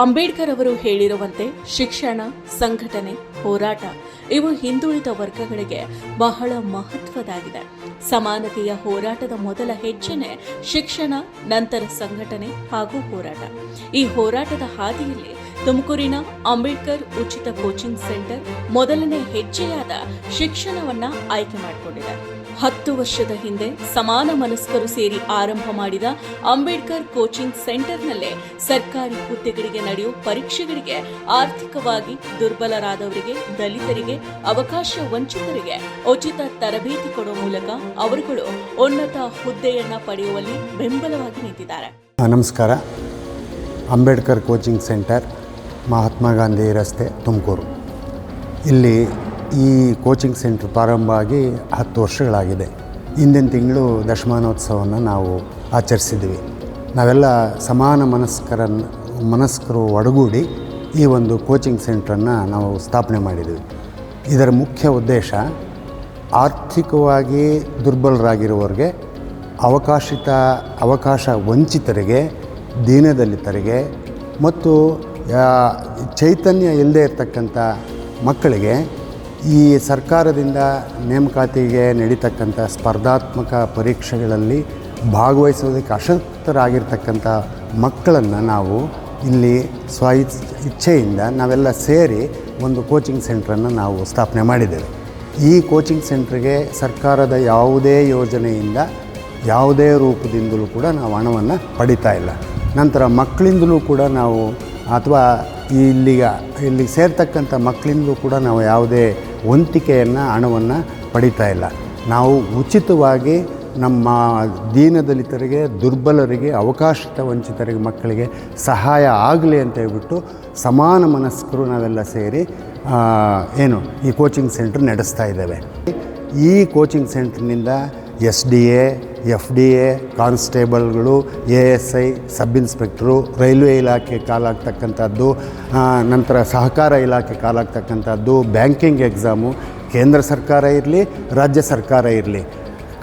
ಅಂಬೇಡ್ಕರ್ ಅವರು ಹೇಳಿರುವಂತೆ ಶಿಕ್ಷಣ, ಸಂಘಟನೆ, ಹೋರಾಟ ಇವು ಹಿಂದುಳಿದ ವರ್ಗಗಳಿಗೆ ಬಹಳ ಮಹತ್ವದಾಗಿದೆ. ಸಮಾನತೆಯ ಹೋರಾಟದ ಮೊದಲ ಹೆಜ್ಜೆನೆ ಶಿಕ್ಷಣ, ನಂತರ ಸಂಘಟನೆ ಹಾಗೂ ಹೋರಾಟ. ಈ ಹೋರಾಟದ ಹಾದಿಯಲ್ಲಿ ತುಮಕೂರಿನ ಅಂಬೇಡ್ಕರ್ ಉಚಿತ ಕೋಚಿಂಗ್ ಸೆಂಟರ್ ಮೊದಲನೇ ಹೆಜ್ಜೆಯಾದ ಶಿಕ್ಷಣವನ್ನ ಆಯ್ಕೆ ಮಾಡಿಕೊಂಡಿದೆ. ಹತ್ತು ವರ್ಷದ ಹಿಂದೆ ಸಮಾನ ಮನಸ್ಕರು ಸೇರಿ ಆರಂಭ ಮಾಡಿದ ಅಂಬೇಡ್ಕರ್ ಕೋಚಿಂಗ್ ಸೆಂಟರ್ನಲ್ಲೇ ಸರ್ಕಾರಿ ಹುದ್ದೆಗಳಿಗೆ ನಡೆಯುವ ಪರೀಕ್ಷೆಗಳಿಗೆ ಆರ್ಥಿಕವಾಗಿ ದುರ್ಬಲರಾದವರಿಗೆ, ದಲಿತರಿಗೆ, ಅವಕಾಶ ವಂಚಿತರಿಗೆ ಉಚಿತ ತರಬೇತಿ ಕೊಡುವ ಮೂಲಕ ಅವರುಗಳು ಉನ್ನತ ಹುದ್ದೆಯನ್ನ ಪಡೆಯುವಲ್ಲಿ ಬೆಂಬಲವಾಗಿ ನಿಂತಿದ್ದಾರೆ. ನಮಸ್ಕಾರ. ಅಂಬೇಡ್ಕರ್ ಕೋಚಿಂಗ್ ಸೆಂಟರ್ ಮಹಾತ್ಮ ಗಾಂಧಿ ರಸ್ತೆ ತುಮಕೂರು. ಇಲ್ಲಿ ಈ ಕೋಚಿಂಗ್ ಸೆಂಟ್ರ್ ಪ್ರಾರಂಭ ಆಗಿ ಹತ್ತು ವರ್ಷಗಳಾಗಿದೆ. ಹಿಂದಿನ ತಿಂಗಳು ದಶಮಾನೋತ್ಸವವನ್ನು ನಾವು ಆಚರಿಸಿದ್ವಿ. ನಾವೆಲ್ಲ ಸಮಾನ ಮನಸ್ಕರ ಮನಸ್ಕರು ಒಡಗೂಡಿ ಈ ಒಂದು ಕೋಚಿಂಗ್ ಸೆಂಟ್ರನ್ನು ನಾವು ಸ್ಥಾಪನೆ ಮಾಡಿದ್ವಿ. ಇದರ ಮುಖ್ಯ ಉದ್ದೇಶ ಆರ್ಥಿಕವಾಗಿ ದುರ್ಬಲರಾಗಿರುವವರಿಗೆ, ಅವಕಾಶಿತ, ಅವಕಾಶ ವಂಚಿತರಿಗೆ, ದೀನದಲಿತರಿಗೆ ಮತ್ತು ಚೈತನ್ಯ ಇಲ್ಲದೆ ಇರತಕ್ಕಂಥ ಮಕ್ಕಳಿಗೆ ಈ ಸರ್ಕಾರದಿಂದ ನೇಮಕಾತಿಗೆ ನಡೀತಕ್ಕಂಥ ಸ್ಪರ್ಧಾತ್ಮಕ ಪರೀಕ್ಷೆಗಳಲ್ಲಿ ಭಾಗವಹಿಸೋದಕ್ಕೆ ಅಶಕ್ತರಾಗಿರ್ತಕ್ಕಂಥ ಮಕ್ಕಳನ್ನು ನಾವು ಇಲ್ಲಿ ಸ್ವ ಇಚ್- ಇಚ್ಛೆಯಿಂದ ನಾವೆಲ್ಲ ಸೇರಿ ಒಂದು ಕೋಚಿಂಗ್ ಸೆಂಟ್ರನ್ನು ನಾವು ಸ್ಥಾಪನೆ ಮಾಡಿದ್ದೇವೆ. ಈ ಕೋಚಿಂಗ್ ಸೆಂಟ್ರಿಗೆ ಸರ್ಕಾರದ ಯಾವುದೇ ಯೋಜನೆಯಿಂದ ಯಾವುದೇ ರೂಪದಿಂದಲೂ ಕೂಡ ನಾವು ಹಣವನ್ನು ಪಡಿತಾ ಇಲ್ಲ. ನಂತರ ಮಕ್ಕಳಿಂದಲೂ ಕೂಡ ನಾವು ಅಥವಾ ಇಲ್ಲಿಗ ಇಲ್ಲಿಗೆ ಸೇರ್ತಕ್ಕಂಥ ಮಕ್ಕಳಿಂದಲೂ ಕೂಡ ನಾವು ಯಾವುದೇ ವಂತಿಕೆಯನ್ನು, ಹಣವನ್ನು ಪಡಿತಾ ಇಲ್ಲ. ನಾವು ಉಚಿತವಾಗಿ ನಮ್ಮ ದೀನದಲಿತರಿಗೆ, ದುರ್ಬಲರಿಗೆ ಅವಕಾಶಿತ ವಂಚಿತರಿಗೆ ಮಕ್ಕಳಿಗೆ ಸಹಾಯ ಆಗಲಿ ಅಂತ ಹೇಳ್ಬಿಟ್ಟು ಸಮಾನ ಮನಸ್ಕರು ನಾವೆಲ್ಲ ಸೇರಿ ಏನು, ಈ ಕೋಚಿಂಗ್ ಸೆಂಟ್ರ್ ನಡೆಸ್ತಾ ಇದ್ದೇವೆ. ಈ coaching ಸೆಂಟ್ರ್ನಿಂದ S D A, F D A, ಕಾನ್ಸ್ಟೇಬಲ್ಗಳು, A S I, sub inspector, railway ಇಲಾಖೆ ಕಾಲಾಗ್ತಕ್ಕಂಥದ್ದು ನಂತರ ಸಹಕಾರ ಇಲಾಖೆ ಕಾಲಾಗ್ತಕ್ಕಂಥದ್ದು, ಬ್ಯಾಂಕಿಂಗ್ ಎಕ್ಸಾಮು, ಕೇಂದ್ರ ಸರ್ಕಾರ ಇರಲಿ, ರಾಜ್ಯ ಸರ್ಕಾರ ಇರಲಿ.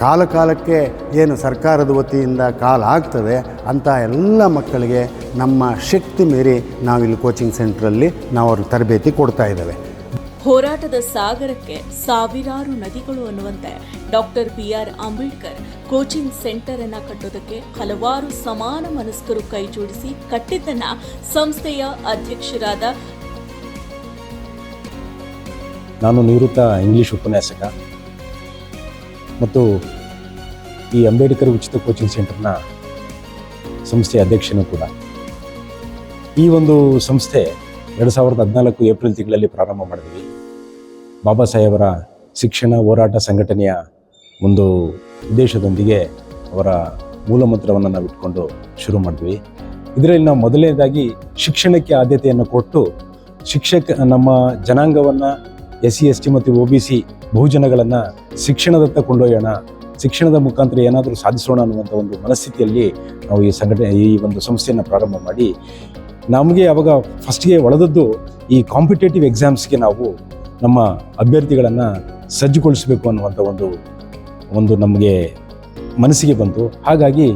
ಕಾಲ ಕಾಲಕ್ಕೆ ಏನು ಸರ್ಕಾರದ ವತಿಯಿಂದ ಕಾಲ ಆಗ್ತದೆ ಅಂಥ ಎಲ್ಲ ಮಕ್ಕಳಿಗೆ ನಮ್ಮ ಶಕ್ತಿ ಮೀರಿ ನಾವಿಲ್ಲಿ ಕೋಚಿಂಗ್ ಸೆಂಟ್ರಲ್ಲಿ ನಾವು ಅವ್ರಿಗೆ ತರಬೇತಿ ಕೊಡ್ತಾ ಇದ್ದೇವೆ. ಹೋರಾಟದ ಸಾಗರಕ್ಕೆ ಸಾವಿರಾರು ನದಿಗಳು ಅನ್ನುವಂತೆ doctor B R Ambedkar coaching centre ಅನ್ನ ಕಟ್ಟೋದಕ್ಕೆ ಹಲವಾರು ಸಮಾನ ಮನಸ್ಕರು ಕೈಜೋಡಿಸಿ ಕಟ್ಟಿದ್ದನ್ನ ಸಂಸ್ಥೆಯ ಅಧ್ಯಕ್ಷರಾದ ನಾನು ನಿವೃತ್ತ ಇಂಗ್ಲಿಷ್ ಉಪನ್ಯಾಸಕ ಮತ್ತು ಈ ಅಂಬೇಡ್ಕರ್ ಉಚಿತ ಕೋಚಿಂಗ್ ಸೆಂಟರ್ನ ಸಂಸ್ಥೆಯ ಅಧ್ಯಕ್ಷನೂ ಕೂಡ. ಈ ಒಂದು ಸಂಸ್ಥೆ ಎರಡು ಸಾವಿರದ ಹದಿನಾಲ್ಕು ಏಪ್ರಿಲ್ ತಿಂಗಳಲ್ಲಿ ಪ್ರಾರಂಭ ಮಾಡಿದ್ವಿ. ಬಾಬಾ ಸಾಹೇಬರ ಶಿಕ್ಷಣ ಹೋರಾಟ ಸಂಘಟನೆಯ ಒಂದು ಉದ್ದೇಶದೊಂದಿಗೆ ಅವರ ಮೂಲಮಂತ್ರವನ್ನು ನಾವು ಇಟ್ಕೊಂಡು ಶುರು ಮಾಡಿದ್ವಿ. ಇದರಲ್ಲಿ ನಾವು ಮೊದಲನೇದಾಗಿ ಶಿಕ್ಷಣಕ್ಕೆ ಆದ್ಯತೆಯನ್ನು ಕೊಟ್ಟು ಶಿಕ್ಷಕ, ನಮ್ಮ ಜನಾಂಗವನ್ನು ಎಸ್ ಸಿ ಎಸ್ ಟಿ ಮತ್ತು ಒ ಬಿ ಸಿ ಬಹುಜನಗಳನ್ನು ಶಿಕ್ಷಣದತ್ತ ಕೊಂಡೊಯ್ಯೋಣ, ಶಿಕ್ಷಣದ ಮುಖಾಂತರ ಏನಾದರೂ ಸಾಧಿಸೋಣ ಅನ್ನುವಂಥ ಒಂದು ಮನಸ್ಥಿತಿಯಲ್ಲಿ ನಾವು ಈ ಸಂಘಟನೆ, ಈ ಒಂದು ಸಂಸ್ಥೆಯನ್ನು ಪ್ರಾರಂಭ ಮಾಡಿ, ನಮಗೆ ಅವಾಗ ಫಸ್ಟ್ಗೆ ಒಳದದ್ದು ಈ ಕಾಂಪಿಟೇಟಿವ್ ಎಕ್ಸಾಮ್ಸ್ಗೆ ನಾವು ನಮ್ಮ ಅಭ್ಯರ್ಥಿಗಳನ್ನು ಸಜ್ಜುಗೊಳಿಸಬೇಕು ಅನ್ನುವಂಥ ಒಂದು ಒಂದು ನಮಗೆ ಮನಸ್ಸಿಗೆ ಬಂತು. ಹಾಗಾಗಿ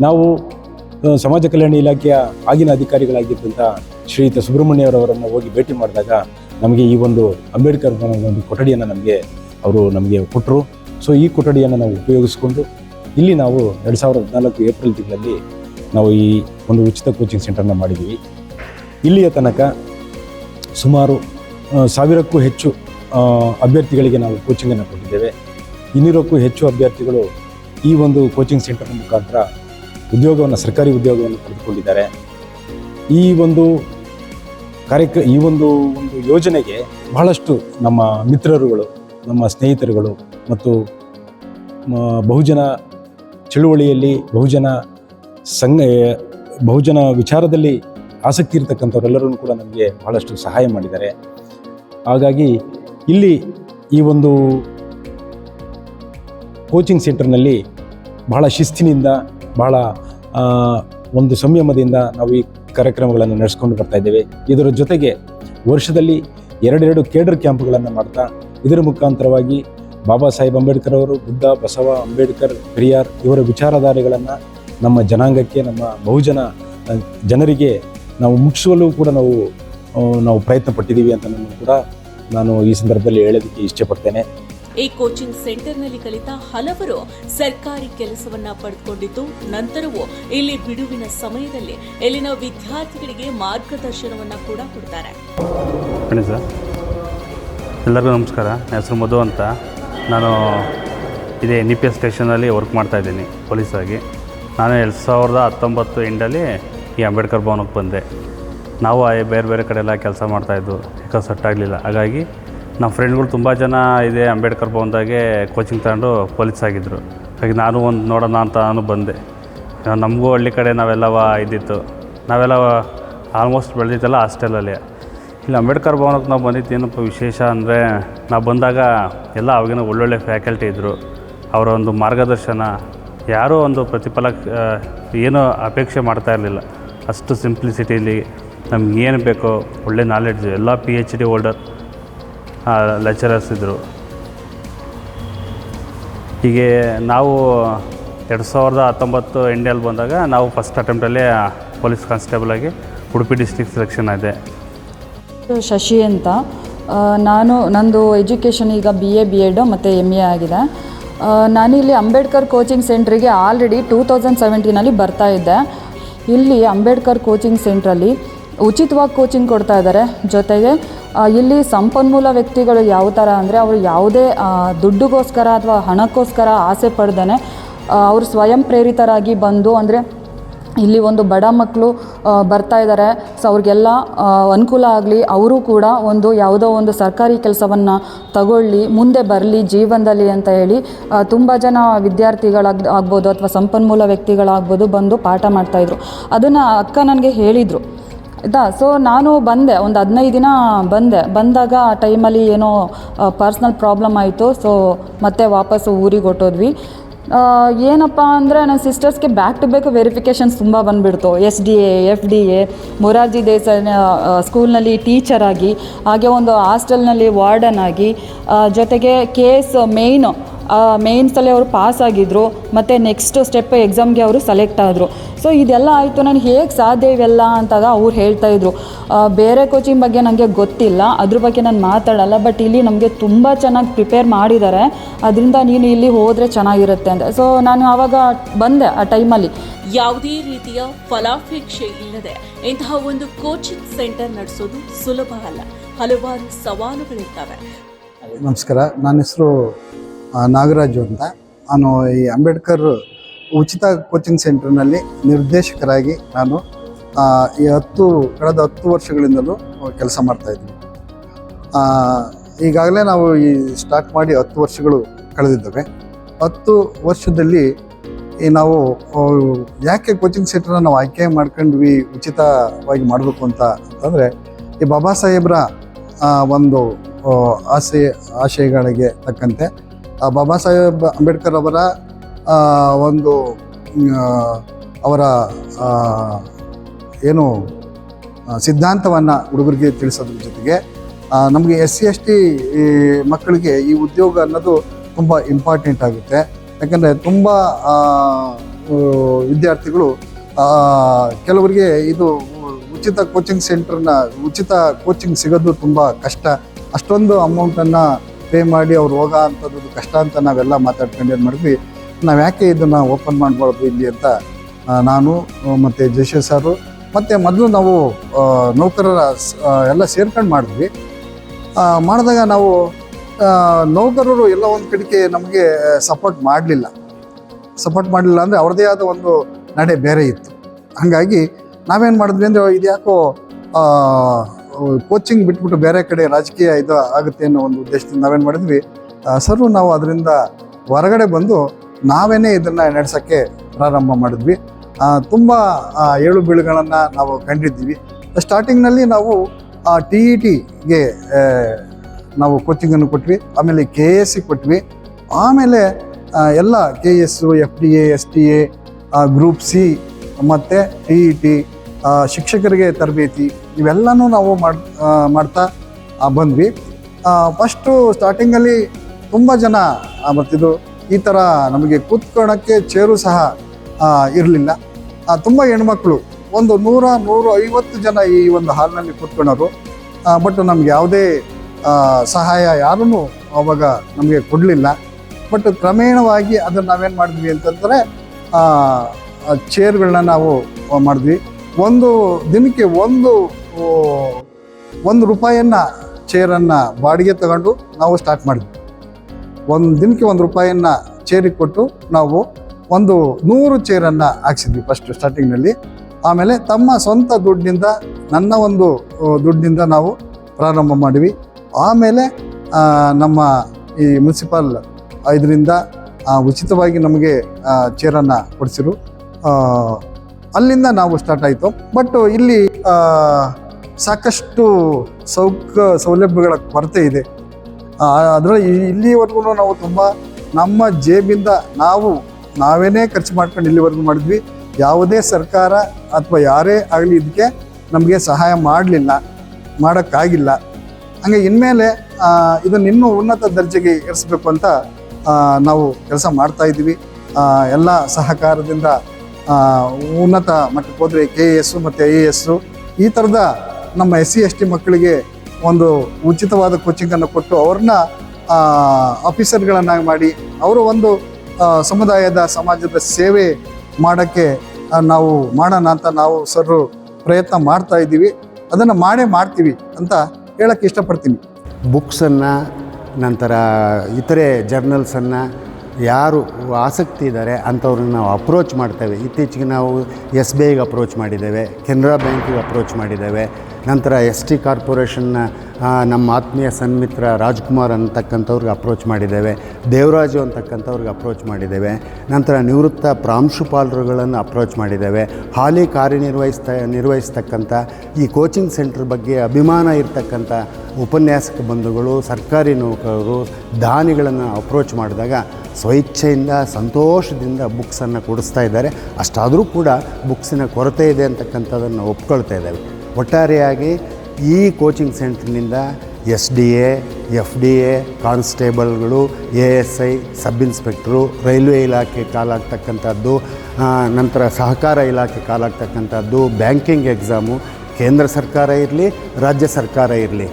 ನಾವು ಸಮಾಜ ಕಲ್ಯಾಣ ಇಲಾಖೆಯ ಆಗಿನ ಅಧಿಕಾರಿಗಳಾಗಿದ್ದಂಥ ಶ್ರೀಯುತ ಸುಬ್ರಹ್ಮಣ್ಯವರವರನ್ನು ಹೋಗಿ ಭೇಟಿ ಮಾಡಿದಾಗ ನಮಗೆ ಈ ಒಂದು ಅಂಬೇಡ್ಕರ್ ಒಂದು ಕೊಠಡಿಯನ್ನು ನಮಗೆ ಅವರು ನಮಗೆ ಕೊಟ್ಟರು ಸೊ, ಈ ಕೊಠಡಿಯನ್ನು ನಾವು ಉಪಯೋಗಿಸ್ಕೊಂಡು ಇಲ್ಲಿ ನಾವು ಎರಡು ಸಾವಿರದ ಹದಿನಾಲ್ಕು ಏಪ್ರಿಲ್ ತಿಂಗಳಲ್ಲಿ ನಾವು ಈ ಒಂದು ಉಚಿತ ಕೋಚಿಂಗ್ ಸೆಂಟರ್ನ ಮಾಡಿದ್ದೀವಿ ಇಲ್ಲಿಯ ತನಕ ಸುಮಾರು ಸಾವಿರಕ್ಕೂ ಹೆಚ್ಚು ಅಭ್ಯರ್ಥಿಗಳಿಗೆ ನಾವು ಕೋಚಿಂಗನ್ನು ಕೊಟ್ಟಿದ್ದೇವೆ. ಇನ್ನೂರಕ್ಕೂ ಹೆಚ್ಚು ಅಭ್ಯರ್ಥಿಗಳು ಈ ಒಂದು ಕೋಚಿಂಗ್ ಸೆಂಟರ್ ಮುಖಾಂತರ ಉದ್ಯೋಗವನ್ನು, ಸರ್ಕಾರಿ ಉದ್ಯೋಗವನ್ನು ಪಡೆದುಕೊಂಡಿದ್ದಾರೆ. ಈ ಒಂದು ಕಾರ್ಯಕ್ರ, ಈ ಒಂದು ಒಂದು ಯೋಜನೆಗೆ ಬಹಳಷ್ಟು ನಮ್ಮ ಮಿತ್ರರುಗಳು, ನಮ್ಮ ಸ್ನೇಹಿತರುಗಳು ಮತ್ತು ಬಹುಜನ ಚಳುವಳಿಯಲ್ಲಿ, ಬಹುಜನ ಸಂಘ ಬಹುಜನ ವಿಚಾರದಲ್ಲಿ ಆಸಕ್ತಿ ಇರತಕ್ಕಂಥವರೆಲ್ಲರೂ ಕೂಡ ನಮಗೆ ಬಹಳಷ್ಟು ಸಹಾಯ ಮಾಡಿದ್ದಾರೆ. ಹಾಗಾಗಿ ಇಲ್ಲಿ ಈ ಒಂದು ಕೋಚಿಂಗ್ ಸೆಂಟರ್ನಲ್ಲಿ ಬಹಳ ಶಿಸ್ತಿನಿಂದ, ಬಹಳ ಒಂದು ಸಂಯಮದಿಂದ ನಾವು ಈ ಕಾರ್ಯಕ್ರಮಗಳನ್ನು ನಡೆಸ್ಕೊಂಡು ಬರ್ತಾ ಇದ್ದೇವೆ. ಇದರ ಜೊತೆಗೆ ವರ್ಷದಲ್ಲಿ ಎರಡೆರಡು ಕೇಡರ್ ಕ್ಯಾಂಪ್ಗಳನ್ನು ಮಾಡ್ತಾ, ಇದರ ಮುಖಾಂತರವಾಗಿ ಬಾಬಾ ಸಾಹೇಬ್ ಅಂಬೇಡ್ಕರ್ ಅವರು, ಬುದ್ಧ ಬಸವ ಅಂಬೇಡ್ಕರ್ ಪ್ರಿಯಾರ್ ಇವರ ವಿಚಾರಧಾರೆಗಳನ್ನು ನಮ್ಮ ಜನಾಂಗಕ್ಕೆ, ನಮ್ಮ ಬಹುಜನ ಜನರಿಗೆ ನಾವು ಮುಟ್ಟಿಸುವಲ್ಲೂ ಕೂಡ ನಾವು ನಾವು ಪ್ರಯತ್ನ ಪಟ್ಟಿದ್ದೀವಿ ಅಂತ ಕೂಡ ನಾನು ಈ ಸಂದರ್ಭದಲ್ಲಿ ಹೇಳೋದಕ್ಕೆ ಇಷ್ಟಪಡ್ತೇನೆ. ಈ ಕೋಚಿಂಗ್ ಸೆಂಟರ್ನಲ್ಲಿ ಕಲಿತ ಹಲವರು ಸರ್ಕಾರಿ ಕೆಲಸವನ್ನ ಪಡೆದುಕೊಂಡಿದ್ದು ನಂತರವೂ ಇಲ್ಲಿ ಬಿಡುವಿನ ಸಮಯದಲ್ಲಿ ಇಲ್ಲಿನ ವಿದ್ಯಾರ್ಥಿಗಳಿಗೆ ಮಾರ್ಗದರ್ಶನವನ್ನ ಕೂಡ ಕೊಡ್ತಾರೆ. ಸರ್ ಎಲ್ಲರಿಗೂ ನಮಸ್ಕಾರ. ನನ್ನ ಹೆಸರು ಮಧು ಅಂತ. ನಾನು ಇದೇ ಎನ್ ಇ ಪಿ ಎಸ್ ಸ್ಟೇಷನಲ್ಲಿ ವರ್ಕ್ ಮಾಡ್ತಾಯಿದ್ದೀನಿ ಪೊಲೀಸಾಗಿ ನಾನು ಎರಡು ಸಾವಿರದ ಹತ್ತೊಂಬತ್ತು ಎಂಡಲ್ಲಿ ಈ ಅಂಬೇಡ್ಕರ್ ಭವನಕ್ಕೆ ಬಂದೆ. ನಾವು ಬೇರೆ ಬೇರೆ ಕಡೆ ಎಲ್ಲ ಕೆಲಸ ಮಾಡ್ತಾಯಿದ್ದು ಯಾಕೋ ಸೆಟ್ ಆಗಲಿಲ್ಲ ಹಾಗಾಗಿ ನಮ್ಮ ಫ್ರೆಂಡ್ಗಳು ತುಂಬ ಜನ ಇದೆ ಅಂಬೇಡ್ಕರ್ ಭವನದಾಗೆ ಕೋಚಿಂಗ್ ತಗೊಂಡು ಪೊಲೀಸ್ ಆಗಿದ್ದರು ಹಾಗೆ ನಾನು ಒಂದು ನೋಡೋಣ ಅಂತ ನಾನು ಬಂದೆ. ನಮಗೂ ಹಳ್ಳಿ ಕಡೆ ನಾವೆಲ್ಲವ ಇದ್ದಿತ್ತು. ನಾವೆಲ್ಲ ಆಲ್ಮೋಸ್ಟ್ ಬೆಳೆದಿದ್ದೆಲ್ಲ ಹಾಸ್ಟೆಲಲ್ಲಿ ಇಲ್ಲಿ ಅಂಬೇಡ್ಕರ್ ಭವನಕ್ಕೆ ನಾವು ಬಂದಿದ್ದು ಏನಪ್ಪ ವಿಶೇಷ ಅಂದರೆ, ನಾವು ಬಂದಾಗ ಎಲ್ಲ ಅವಾಗಿನ ಒಳ್ಳೊಳ್ಳೆ ಫ್ಯಾಕಲ್ಟಿ ಇದ್ದರು ಅವರ ಒಂದು ಮಾರ್ಗದರ್ಶನ, ಯಾರೂ ಒಂದು ಪ್ರತಿಫಲ ಏನೂ ಅಪೇಕ್ಷೆ ಮಾಡ್ತಾ ಇರಲಿಲ್ಲ. ಅಷ್ಟು ಸಿಂಪ್ಲಿಸಿಟಿಲಿ ನಮ್ಗೆ ಏನು ಬೇಕೋ ಒಳ್ಳೆ ನಾಲೆಡ್ಜ್ ಎಲ್ಲ P H D holder lecturers ಇದ್ದರು ಹೀಗೆ ನಾವು ಎರಡು ಸಾವಿರದ ಹತ್ತೊಂಬತ್ತು ಎಂಡಿಯಲ್ಲಿ ಬಂದಾಗ ನಾವು ಫಸ್ಟ್ ಅಟೆಂಪ್ಟಲ್ಲೇ ಪೊಲೀಸ್ ಕಾನ್ಸ್ಟೇಬಲ್ ಆಗಿ ಉಡುಪಿ ಡಿಸ್ಟ್ರಿಕ್ಟ್ ಸೆಲೆಕ್ಷನ್ ಆಗಿದೆ ಶಶಿ ಅಂತ. ನಾನು, ನಂದು ಎಜುಕೇಷನ್ ಈಗ ಬಿ ಎ ಬಿ ಎಡ್ ಮತ್ತು ಎಂ ಎ ಆಗಿದೆ. ನಾನಿಲ್ಲಿ ಅಂಬೇಡ್ಕರ್ ಕೋಚಿಂಗ್ ಸೆಂಟ್ರಿಗೆ ಆಲ್ರೆಡಿ ಟೂ ತೌಸಂಡ್ ಸೆವೆಂಟೀನಲ್ಲಿ ಬರ್ತಾ ಇದ್ದೆ. ಇಲ್ಲಿ ಅಂಬೇಡ್ಕರ್ ಕೋಚಿಂಗ್ ಸೆಂಟ್ರಲ್ಲಿ ಉಚಿತವಾಗಿ ಕೋಚಿಂಗ್ ಕೊಡ್ತಾ ಇದ್ದಾರೆ ಜೊತೆಗೆ ಇಲ್ಲಿ ಸಂಪನ್ಮೂಲ ವ್ಯಕ್ತಿಗಳು ಯಾವ ಥರ ಅಂದರೆ ಅವರು ಯಾವುದೇ ದುಡ್ಡುಗೋಸ್ಕರ ಅಥವಾ ಹಣಕ್ಕೋಸ್ಕರ ಆಸೆ ಪಡ್ದೇ ಅವರು ಸ್ವಯಂ ಪ್ರೇರಿತರಾಗಿ ಬಂದು ಅಂದರೆ ಇಲ್ಲಿ ಒಂದು ಬಡ ಮಕ್ಕಳು ಬರ್ತಾ ಇದ್ದಾರೆ ಸೊ ಅವ್ರಿಗೆಲ್ಲ ಅನುಕೂಲ ಆಗಲಿ, ಅವರು ಕೂಡ ಒಂದು ಯಾವುದೋ ಒಂದು ಸರ್ಕಾರಿ ಕೆಲಸವನ್ನು ತಗೊಳ್ಳಿ, ಮುಂದೆ ಬರಲಿ ಜೀವನದಲ್ಲಿ ಅಂತ ಹೇಳಿ ತುಂಬ ಜನ ವಿದ್ಯಾರ್ಥಿಗಳಾಗ, ಆಗ್ಬೋದು ಅಥವಾ ಸಂಪನ್ಮೂಲ ವ್ಯಕ್ತಿಗಳಾಗ್ಬೋದು ಬಂದು ಪಾಠ ಮಾಡ್ತಾಯಿದ್ರು ಅದನ್ನು ಅಕ್ಕ ನನಗೆ ಹೇಳಿದರು. ಆಯಿತಾ ಸೊ ನಾನು ಬಂದೆ, ಒಂದು ಹದಿನೈದು ದಿನ ಬಂದೆ. ಬಂದಾಗ ಆ ಟೈಮಲ್ಲಿ ಏನೋ ಪರ್ಸ್ನಲ್ ಪ್ರಾಬ್ಲಮ್ ಆಯಿತು ಸೊ ಮತ್ತೆ ವಾಪಸ್ಸು ಊರಿಗೆ ಹೊಟ್ಟೋದ್ವಿ ಏನಪ್ಪ ಅಂದರೆ ನನ್ನ ಸಿಸ್ಟರ್ಸ್ಗೆ ಬ್ಯಾಕ್ ಟು ಬ್ಯಾಕ್ ವೆರಿಫಿಕೇಷನ್ಸ್ ತುಂಬ ಬಂದುಬಿಡ್ತು. S D A F D A Morarji Desai ಸ್ಕೂಲ್ನಲ್ಲಿ ಟೀಚರ್ ಆಗಿ, ಹಾಗೆ ಒಂದು ಹಾಸ್ಟೆಲ್ನಲ್ಲಿ ವಾರ್ಡನ್ ಆಗಿ ಜೊತೆಗೆ ಕೇಸ್ ಮೇಯ್ನು ಮೇಯ್ನ್ಸಲ್ಲಿ ಅವರು ಪಾಸ್ ಆಗಿದ್ದರು ಮತ್ತು ನೆಕ್ಸ್ಟ್ ಸ್ಟೆಪ್ ಎಕ್ಸಾಮ್ಗೆ ಅವರು ಸೆಲೆಕ್ಟ್ ಆದರು. ಸೊ ಇದೆಲ್ಲ ಆಯಿತು ನಾನು ಹೇಗೆ ಸಾಧ್ಯ ಇವೆಲ್ಲ ಅಂತಾಗ ಅವ್ರು ಹೇಳ್ತಾಯಿದ್ರು ಬೇರೆ ಕೋಚಿಂಗ್ ಬಗ್ಗೆ ನನಗೆ ಗೊತ್ತಿಲ್ಲ ಅದ್ರ ಬಗ್ಗೆ ನಾನು ಮಾತಾಡಲ್ಲ ಬಟ್ ಇಲ್ಲಿ ನಮಗೆ ತುಂಬ ಚೆನ್ನಾಗಿ ಪ್ರಿಪೇರ್ ಮಾಡಿದ್ದಾರೆ ಅದರಿಂದ ನೀನು ಇಲ್ಲಿ ಹೋದರೆ ಚೆನ್ನಾಗಿರುತ್ತೆ ಅಂತ. ಸೊ ನಾನು ಆವಾಗ ಬಂದೆ ಆ ಟೈಮಲ್ಲಿ ಯಾವುದೇ ರೀತಿಯ ಫಲಾಪೇಕ್ಷೆ ಇಲ್ಲದೆ ಇಂತಹ ಒಂದು ಕೋಚಿಂಗ್ ಸೆಂಟರ್ ನಡೆಸೋದು ಸುಲಭ ಅಲ್ಲ ಹಲವಾರು ಸವಾಲುಗಳಿರ್ತವೆ ನಮಸ್ಕಾರ ನನ್ನ ಹೆಸರು ನಾಗರಾಜು ಅಂತ. ನಾನು ಈ ಅಂಬೇಡ್ಕರ್ ಉಚಿತ ಕೋಚಿಂಗ್ ಸೆಂಟರ್ನಲ್ಲಿ ನಿರ್ದೇಶಕರಾಗಿ ನಾನು ಈ ಹತ್ತು ಕಳೆದ ಹತ್ತು ವರ್ಷಗಳಿಂದಲೂ ಕೆಲಸ ಮಾಡ್ತಾ ಇದ್ದೀನಿ. ಆ, ಈಗಾಗಲೇ ನಾವು ಈ ಸ್ಟಾರ್ಟ್ ಮಾಡಿ ಹತ್ತು ವರ್ಷಗಳು ಕಳೆದಿದ್ದೇವೆ. ಹತ್ತು ವರ್ಷದಲ್ಲಿ ಈ ನಾವು ಯಾಕೆ ಕೋಚಿಂಗ್ ಸೆಂಟರ್ನ ನಾವು ಆಯ್ಕೆ ಮಾಡ್ಕೊಂಡ್ವಿ ಉಚಿತವಾಗಿ ಮಾಡಬೇಕು ಅಂತ ಅಂತಂದರೆ ಈ ಬಾಬಾ ಸಾಹೇಬ್ರ ಒಂದು ಆಸೆ ಆಶಯಗಳಿಗೆ ತಕ್ಕಂತೆ ಬಾಬಾ ಸಾಹೇಬ್ ಅಂಬೇಡ್ಕರ್ ಅವರ ಒಂದು ಅವರ ಏನು ಸಿದ್ಧಾಂತವನ್ನು ಹುಡುಗರಿಗೆ ತಿಳಿಸೋದ್ರ ಜೊತೆಗೆ ನಮಗೆ ಎಸ್ ಸಿ, ಎಸ್ ಟಿ ಮಕ್ಕಳಿಗೆ ಈ ಉದ್ಯೋಗ ಅನ್ನೋದು ತುಂಬ ಇಂಪಾರ್ಟೆಂಟ್ ಆಗುತ್ತೆ. ಯಾಕಂದರೆ ತುಂಬ ವಿದ್ಯಾರ್ಥಿಗಳು ಕೆಲವರಿಗೆ ಇದು ಉಚಿತ ಕೋಚಿಂಗ್ ಸೆಂಟರ್ನ ಉಚಿತ ಕೋಚಿಂಗ್ ಸಿಗೋದು ತುಂಬ ಕಷ್ಟ. ಅಷ್ಟೊಂದು ಅಮೌಂಟನ್ನು ಪೇ ಮಾಡಿ ಅವ್ರು ಹೋಗೋ ಅಂಥದ್ದು ಕಷ್ಟ ಅಂತ ನಾವೆಲ್ಲ ಮಾತಾಡ್ಕೊಂಡು ಏನು ಮಾಡಿದ್ವಿ. ನಾವು ಯಾಕೆ ಇದನ್ನು ಓಪನ್ ಮಾಡಬಾರ್ದು ಇಲ್ಲಿ ಅಂತ ನಾನು, ಮತ್ತು ಜಯಶೇ ಸಾರು, ಮತ್ತು ಮೊದಲು ನಾವು ನೌಕರರ ಎಲ್ಲ ಸೇರ್ಕೊಂಡು ಮಾಡಿದ್ವಿ. ಮಾಡಿದಾಗ ನಾವು ನೌಕರರು ಎಲ್ಲ ಒಂದು ಕಡೆಗೆ ನಮಗೆ ಸಪೋರ್ಟ್ ಮಾಡಲಿಲ್ಲ. ಸಪೋರ್ಟ್ ಮಾಡಲಿಲ್ಲ ಅಂದರೆ ಅವ್ರದ್ದೇ ಆದ ಒಂದು ನಡೆ ಬೇರೆ ಇತ್ತು. ಹಾಗಾಗಿ ನಾವೇನು ಮಾಡಿದ್ವಿ ಅಂದರೆ ಇದು ಯಾಕೋ ಕೋಚಿಂಗ್ ಬಿಟ್ಬಿಟ್ಟು ಬೇರೆ ಕಡೆ ರಾಜಕೀಯ ಇದು ಆಗುತ್ತೆ ಅನ್ನೋ ಒಂದು ಉದ್ದೇಶದಿಂದ ನಾವೇನು ಮಾಡಿದ್ವಿ ಸರ್ ನಾವು ಅದರಿಂದ ಹೊರಗಡೆ ಬಂದು ನಾವೇನೇ ಇದನ್ನು ನಡೆಸೋಕ್ಕೆ ಪ್ರಾರಂಭ ಮಾಡಿದ್ವಿ. ತುಂಬ ಏಳು ಬೀಳುಗಳನ್ನು ನಾವು ಕಂಡಿದ್ದೀವಿ. ಸ್ಟಾರ್ಟಿಂಗ್ನಲ್ಲಿ ನಾವು ಟಿ ಇ ಟಿಗೆ ನಾವು ಕೋಚಿಂಗನ್ನು ಕೊಟ್ವಿ, ಆಮೇಲೆ ಕೆ ಎ ಸಿ ಕೊಟ್ವಿ. ಆಮೇಲೆ ಎಲ್ಲ K S F D A S T A group C ಮತ್ತು ಟಿ ಇ ಟಿ ಶಿಕ್ಷಕರಿಗೆ ತರಬೇತಿ, ಇವೆಲ್ಲನೂ ನಾವು ಮಾಡ್ ಮಾಡ್ತಾ ಬಂದ್ವಿ. ಫಸ್ಟು ಸ್ಟಾರ್ಟಿಂಗಲ್ಲಿ ತುಂಬ ಜನ ಬರ್ತಿದ್ರು. ಈ ಥರ ನಮಗೆ ಕೂತ್ಕೊಳ್ಳೋಕ್ಕೆ ಚೇರು ಸಹ ಇರಲಿಲ್ಲ. ತುಂಬ ಹೆಣ್ಮಕ್ಳು, ಒಂದು ನೂರ ನೂರ ಐವತ್ತು ಜನ ಈ ಒಂದು ಹಾಲ್ನಲ್ಲಿ ಕೂತ್ಕೊಳ್ಳೋರು ಬಟ್ ನಮ್ಗೆ ಯಾವುದೇ ಸಹಾಯ ಯಾರೂ ಅವಾಗ ನಮಗೆ ಕೊಡಲಿಲ್ಲ. ಬಟ್ ಕ್ರಮೇಣವಾಗಿ ಅದನ್ನು ನಾವೇನು ಮಾಡಿದ್ವಿ ಅಂತಂದರೆ ಚೇರ್ಗಳನ್ನ ನಾವು ಮಾಡಿದ್ವಿ. ಒಂದು ದಿನಕ್ಕೆ ಒಂದು ಒಂದು ರೂಪಾಯಿಯನ್ನ ಚೇರನ್ನು ಬಾಡಿಗೆ ತಗೊಂಡು ನಾವು ಸ್ಟಾರ್ಟ್ ಮಾಡಿದ್ವಿ. ಒಂದು ದಿನಕ್ಕೆ ಒಂದು ರೂಪಾಯಿಯನ್ನು ಚೇರಿಗೆ ಕೊಟ್ಟು ನಾವು ಒಂದು ನೂರು ಚೇರನ್ನು ಹಾಕ್ಸಿದ್ವಿ ಫಸ್ಟ್ ಸ್ಟಾರ್ಟಿಂಗ್ನಲ್ಲಿ ಆಮೇಲೆ ತಮ್ಮ ಸ್ವಂತ ದುಡ್ಡಿನಿಂದ ನನ್ನ ಒಂದು ದುಡ್ಡಿನಿಂದ ನಾವು ಪ್ರಾರಂಭ ಮಾಡಿವಿ ಆಮೇಲೆ ನಮ್ಮ ಈ ಮುನ್ಸಿಪಲ್ ಇದರಿಂದ ಉಚಿತವಾಗಿ ನಮಗೆ ಚೇರನ್ನು ಕೊಡಿಸಿರು. ಅಲ್ಲಿಂದ ನಾವು ಸ್ಟಾರ್ಟ್ ಆಯಿತು. ಬಟ್ ಇಲ್ಲಿ ಸಾಕಷ್ಟು ಸೌಕ, ಸೌಲಭ್ಯಗಳ ಕೊರತೆ ಇದೆ. ಅದರಲ್ಲಿ ಇಲ್ಲಿವರೆಗೂ ನಾವು ತುಂಬ ನಮ್ಮ ಜೇಬಿಂದ ನಾವು, ನಾವೇನೇ ಖರ್ಚು ಮಾಡ್ಕೊಂಡು ಇಲ್ಲಿವರೆಗೂ ಮಾಡಿದ್ವಿ. ಯಾವುದೇ ಸರ್ಕಾರ ಅಥವಾ ಯಾರೇ ಆಗಲಿ ಇದಕ್ಕೆ ನಮಗೆ ಸಹಾಯ ಮಾಡಲಿಲ್ಲ, ಮಾಡೋಕ್ಕಾಗಿಲ್ಲ. ಹಂಗೆ ಇನ್ಮೇಲೆ ಇದನ್ನು ಇನ್ನೂ ಉನ್ನತ ದರ್ಜೆಗೆ ಏರಿಸಬೇಕು ಅಂತ ನಾವು ಕೆಲಸ ಮಾಡ್ತಾ ಇದ್ದೀವಿ. ಎಲ್ಲ ಸಹಕಾರದಿಂದ ಉನ್ನತ ಮಟ್ಟಕ್ಕೆ ಹೋದರೆ ಕೆ ಎ ಎಸ್ಸು ಮತ್ತು ಐ ಎ ಎಸ್ಸು ಈ ಥರದ ನಮ್ಮ ಎಸ್ ಸಿ ಎಸ್ ಟಿ ಮಕ್ಕಳಿಗೆ ಒಂದು ಉಚಿತವಾದ ಕೋಚಿಂಗನ್ನು ಕೊಟ್ಟು ಅವ್ರನ್ನ ಆಫೀಸರ್ಗಳನ್ನಾಗಿ ಮಾಡಿ ಅವರು ಒಂದು ಸಮುದಾಯದ, ಸಮಾಜದ ಸೇವೆ ಮಾಡೋಕ್ಕೆ ನಾವು ಮಾಡೋಣ ಅಂತ ನಾವು ಸರ್ ಪ್ರಯತ್ನ ಮಾಡ್ತಾ ಇದ್ದೀವಿ. ಅದನ್ನು ಮಾಡೇ ಮಾಡ್ತೀವಿ ಅಂತ ಹೇಳಕ್ಕೆ ಇಷ್ಟಪಡ್ತೀನಿ. ಬುಕ್ಸನ್ನು ನಂತರ ಇತರೆ ಜರ್ನಲ್ಸನ್ನು ಯಾರು ಆಸಕ್ತಿ ಇದ್ದಾರೆ ಅಂಥವ್ರನ್ನ ನಾವು ಅಪ್ರೋಚ್ ಮಾಡ್ತೇವೆ. ಇತ್ತೀಚೆಗೆ ನಾವು ಎಸ್ ಬಿ ಐಗೆ ಅಪ್ರೋಚ್ ಮಾಡಿದ್ದೇವೆ, ಕೆನರಾ ಬ್ಯಾಂಕಿಗೆ ಅಪ್ರೋಚ್ ಮಾಡಿದ್ದೇವೆ, ನಂತರ ಎಸ್ ಟಿ ಕಾರ್ಪೊರೇಷನ್ನ ನಮ್ಮ ಆತ್ಮೀಯ ಸನ್ಮಿತ್ರ ರಾಜ್ಕುಮಾರ್ ಅಂತಕ್ಕಂಥವ್ರಿಗೆ ಅಪ್ರೋಚ್ ಮಾಡಿದ್ದೇವೆ. ದೇವರಾಜು ಅಂತಕ್ಕಂಥವ್ರಿಗೆ ಅಪ್ರೋಚ್ ಮಾಡಿದ್ದೇವೆ. ನಂತರ ನಿವೃತ್ತ ಪ್ರಾಂಶುಪಾಲರುಗಳನ್ನು ಅಪ್ರೋಚ್ ಮಾಡಿದ್ದೇವೆ. ಹಾಲಿ ಕಾರ್ಯನಿರ್ವಹಿಸ್ತಾ, ನಿರ್ವಹಿಸ್ತಕ್ಕಂಥ ಈ ಕೋಚಿಂಗ್ ಸೆಂಟ್ರ್ ಬಗ್ಗೆ ಅಭಿಮಾನ ಇರತಕ್ಕಂಥ ಉಪನ್ಯಾಸಕ ಬಂಧುಗಳು, ಸರ್ಕಾರಿ ನೌಕರರು, ದಾನಿಗಳನ್ನು ಅಪ್ರೋಚ್ ಮಾಡಿದಾಗ ಸ್ವಇಚ್ಛೆಯಿಂದ, ಸಂತೋಷದಿಂದ ಬುಕ್ಸನ್ನು ಕೊಡಿಸ್ತಾ ಇದ್ದಾರೆ. ಅಷ್ಟಾದರೂ ಕೂಡ ಬುಕ್ಸಿನ ಕೊರತೆ ಇದೆ ಅಂತಕ್ಕಂಥದ್ದನ್ನು ಒಪ್ಕೊಳ್ತಾ ಇದ್ದಾವೆ. ಒಟ್ಟಾರೆಯಾಗಿ ಈ coaching ಸೆಂಟ್ರ್ನಿಂದ S D A, F D A, ಕಾನ್ಸ್ಟೇಬಲ್ಗಳು, A S I, sub inspector, railway ಇಲಾಖೆ ಕಾಲಾಗ್ತಕ್ಕಂಥದ್ದು ನಂತರ ಸಹಕಾರ ಇಲಾಖೆ ಕಾಲಾಗ್ತಕ್ಕಂಥದ್ದು, ಬ್ಯಾಂಕಿಂಗ್ ಎಕ್ಸಾಮು, ಕೇಂದ್ರ ಸರ್ಕಾರ ಇರಲಿ, ರಾಜ್ಯ ಸರ್ಕಾರ ಇರಲಿ.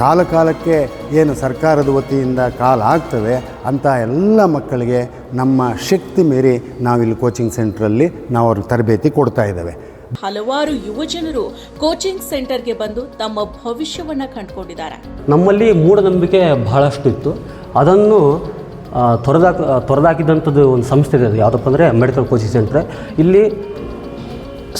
ಕಾಲ ಕಾಲಕ್ಕೆ ಏನು ಸರ್ಕಾರದ ವತಿಯಿಂದ ಕಾಲ ಆಗ್ತದೆ ಅಂಥ ಎಲ್ಲ ಮಕ್ಕಳಿಗೆ ನಮ್ಮ ಶಕ್ತಿ ಮೀರಿ ನಾವಿಲ್ಲಿ ಕೋಚಿಂಗ್ ಸೆಂಟ್ರಲ್ಲಿ ನಾವು ಅವ್ರಿಗೆ ತರಬೇತಿ ಕೊಡ್ತಾ ಇದ್ದೇವೆ. ಹಲವಾರು ಯುವಜನರು ಕೋಚಿಂಗ್ ಸೆಂಟರ್ಗೆ ಬಂದು ತಮ್ಮ ಭವಿಷ್ಯವನ್ನು ಕಂಡುಕೊಂಡಿದ್ದಾರೆ. ನಮ್ಮಲ್ಲಿ ಮೂಢನಂಬಿಕೆ ಬಹಳಷ್ಟು ಇತ್ತು. ಅದನ್ನು ತೊರೆದಾಕ ತೊರೆದಾಕಿದಂಥದ್ದು ಒಂದು ಸಂಸ್ಥೆ ಇದೆ. ಯಾವುದಪ್ಪ ಅಂದರೆ ಮೆಡಿಕಲ್ ಕೋಚಿಂಗ್ ಸೆಂಟ್ರೆ. ಇಲ್ಲಿ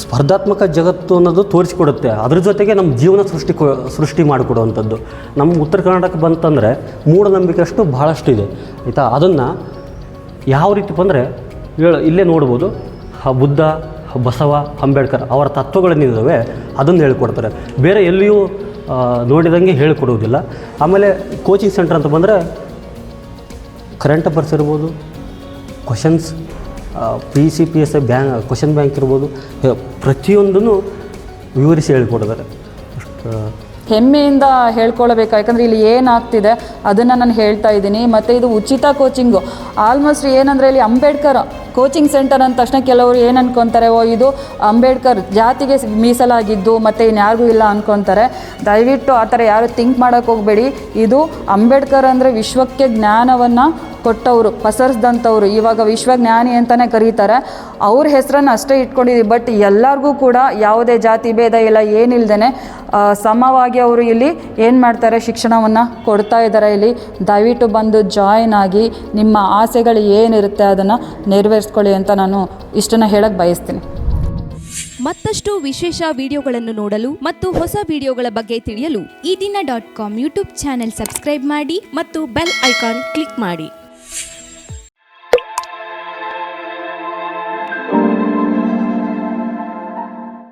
ಸ್ಪರ್ಧಾತ್ಮಕ ಜಗತ್ತು ಅನ್ನೋದು ತೋರಿಸಿಕೊಡುತ್ತೆ. ಅದ್ರ ಜೊತೆಗೆ ನಮ್ಮ ಜೀವನ ಸೃಷ್ಟಿ ಸೃಷ್ಟಿ ಮಾಡಿಕೊಡುವಂಥದ್ದು. ನಮ್ಮ ಉತ್ತರ ಕರ್ನಾಟಕ ಬಂತಂದರೆ ಮೂಢನಂಬಿಕೆ ಅಷ್ಟು ಬಹಳಷ್ಟು ಇದೆ. ಆಯಿತಾ? ಅದನ್ನು ಯಾವ ರೀತಿ ಬಂದರೆ ಹೇಳ, ಇಲ್ಲೇ ನೋಡ್ಬೋದು. ಆ ಬುದ್ಧ ಬಸವ ಅಂಬೇಡ್ಕರ್ ಅವರ ತತ್ವಗಳೇನಿದ್ದಾವೆ ಅದನ್ನು ಹೇಳ್ಕೊಡ್ತಾರೆ. ಬೇರೆ ಎಲ್ಲಿಯೂ ನೋಡಿದಂಗೆ ಹೇಳಿಕೊಡುವುದಿಲ್ಲ. ಆಮೇಲೆ ಕೋಚಿಂಗ್ ಸೆಂಟರ್ ಅಂತ ಬಂದರೆ ಕರೆಂಟ್ ಅಫೇರ್ಸ್ ಇರ್ಬೋದು questions P C P S bank question bank ಇರ್ಬೋದು, ಪ್ರತಿಯೊಂದನ್ನು ವಿವರಿಸಿ ಹೇಳ್ಕೊಡ್ತಾರೆ. ಹೆಮ್ಮೆಯಿಂದ ಹೇಳ್ಕೊಳ್ಬೇಕು. ಯಾಕಂದರೆ ಇಲ್ಲಿ ಏನಾಗ್ತಿದೆ, ಅದನ್ನು ನಾನು ಹೇಳ್ತಾ ಇದ್ದೀನಿ. ಮತ್ತು ಇದು ಉಚಿತ ಕೋಚಿಂಗು ಆಲ್ಮೋಸ್ಟ್ ಏನಂದರೆ ಇಲ್ಲಿ ಅಂಬೇಡ್ಕರ್ ಕೋಚಿಂಗ್ ಸೆಂಟರ್ ಅಂದ ತಕ್ಷಣ ಕೆಲವರು ಏನು ಅನ್ಕೊತಾರೆ, ಓ, ಇದು ಅಂಬೇಡ್ಕರ್ ಜಾತಿಗೆ ಮೀಸಲಾಗಿದ್ದು, ಮತ್ತು ಇನ್ಯಾರಿಗೂ ಇಲ್ಲ ಅನ್ಕೊತಾರೆ. ದಯವಿಟ್ಟು ಆ ಥರ ಯಾರು ಥಿಂಕ್ ಮಾಡೋಕ್ಕೆ ಹೋಗಬೇಡಿ. ಇದು ಅಂಬೇಡ್ಕರ್ ಅಂದರೆ ವಿಶ್ವಕ್ಕೆ ಜ್ಞಾನವನ್ನು ಕೊಟ್ಟವರು, ಪಸರಿಸಿದಂಥವ್ರು, ಇವಾಗ ವಿಶ್ವಜ್ಞಾನಿ ಅಂತಲೇ ಕರೀತಾರೆ. ಅವ್ರ ಹೆಸರನ್ನು ಅಷ್ಟೇ ಇಟ್ಕೊಂಡಿದ್ದೀವಿ ಬಟ್ ಎಲ್ಲರಿಗೂ ಕೂಡ ಯಾವುದೇ ಜಾತಿ ಭೇದ ಇಲ್ಲ ಏನಿಲ್ದೇ ಸಮವಾಗಿ ಅವರು ಇಲ್ಲಿ ಏನು ಮಾಡ್ತಾರೆ, ಶಿಕ್ಷಣವನ್ನು ಕೊಡ್ತಾ ಇದ್ದಾರೆ ಇಲ್ಲಿ. ದಯವಿಟ್ಟು ಬಂದು ಜಾಯಿನ್ ಆಗಿ, ನಿಮ್ಮ ಆಸೆಗಳು ಏನಿರುತ್ತೆ ಅದನ್ನು ನೆರವೇರಿಸ್ಕೊಳ್ಳಿ ಅಂತ ನಾನು ಇಷ್ಟನ್ನು ಹೇಳಕ್ಕೆ ಬಯಸ್ತೀನಿ. ಮತ್ತಷ್ಟು ವಿಶೇಷ ವಿಡಿಯೋಗಳನ್ನು ನೋಡಲು ಮತ್ತು ಹೊಸ ವಿಡಿಯೋಗಳ ಬಗ್ಗೆ ತಿಳಿಯಲು ಈ ದಿನ dot com YouTube channel subscribe ಮಾಡಿ ಮತ್ತು ಬೆಲ್ ಐಕಾನ್ ಕ್ಲಿಕ್ ಮಾಡಿ.